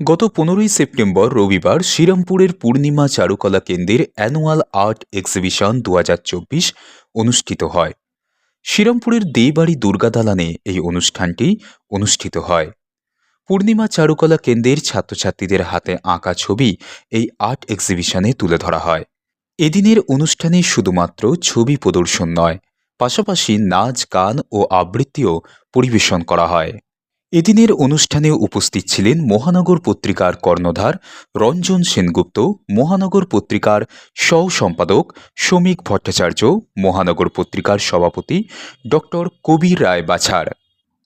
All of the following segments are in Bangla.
গত পনেরোই সেপ্টেম্বর রবিবার শ্রীরামপুরের পূর্ণিমা চারুকলা কেন্দ্রের অ্যানুয়াল আর্ট এক্সিবিশন দু হাজার চব্বিশ অনুষ্ঠিত হয়। শ্রীরামপুরের দেবাড়ি দুর্গা দালানে এই অনুষ্ঠানটি অনুষ্ঠিত হয়। পূর্ণিমা চারুকলা কেন্দ্রের ছাত্রছাত্রীদের হাতে আঁকা ছবি এই আর্ট এক্সিবিশনে তুলে ধরা হয়। এদিনের অনুষ্ঠানে শুধুমাত্র ছবি প্রদর্শন নয়, পাশাপাশি নাচ, গান ও আবৃত্তিও পরিবেশন করা হয়। এদিনের অনুষ্ঠানে উপস্থিত ছিলেন মহানগর পত্রিকার কর্ণধার রঞ্জন সেনগুপ্ত, মহানগর পত্রিকার সহ সম্পাদক শ্রমিক ভট্টাচার্য, মহানগর পত্রিকার সভাপতি ডক্টর কবির রায় বাছার।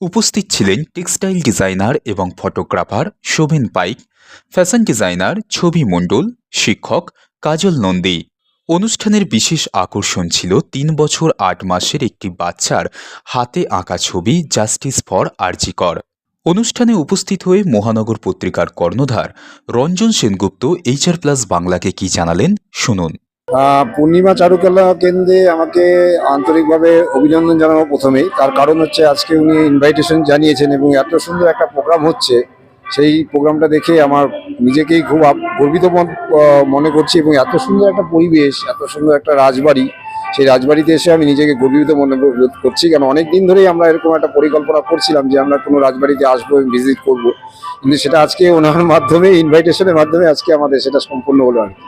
উপস্থিত ছিলেন টেক্সটাইল ডিজাইনার এবং photographer Shobhen Paik, fashion designer Chhabi Mondal, শিক্ষক কাজল নন্দী। অনুষ্ঠানের বিশেষ আকর্ষণ ছিল তিন বছর আট মাসের একটি বাচ্চার হাতে আঁকা ছবি জাস্টিস ফর আরজিকর অনুষ্ঠানে উপস্থিত হয়ে মহানগর পত্রিকার কর্ণধার রঞ্জন সেনগুপ্ত এইচআর প্লাস বাংলাকে কি জানালেন, শুনুন। পূর্ণিমা চারুকলা কেন্দ্রে আমাকে আন্তরিকভাবে অভিনন্দন জানাব প্রথমেই। তার কারণ হচ্ছে আজকে উনি ইনভাইটেশন জানিয়েছেন এবং এত সুন্দর একটা প্রোগ্রাম হচ্ছে, সেই প্রোগ্রামটা দেখে আমার নিজেকেই খুব গর্বিত মন- করছি এবং এত সুন্দর একটা পরিবেশ, এত সুন্দর একটা রাজবাড়ি সেই রাজবাড়িতে এসে আমি নিজেকে গর্বিত মনে কর- করছি কারণ অনেক দিন ধরেই আমরা এরকম একটা পরিকল্পনা করছিলাম যে আমরা কোনো রাজবাড়িতে আসব ভিজিট করব কিন্তু সেটা আজকে ওনার মাধ্যমে ইনভাইটেশনের মাধ্যমে আজকে আমাদের সেটা সম্পূর্ণ হলো আর কি।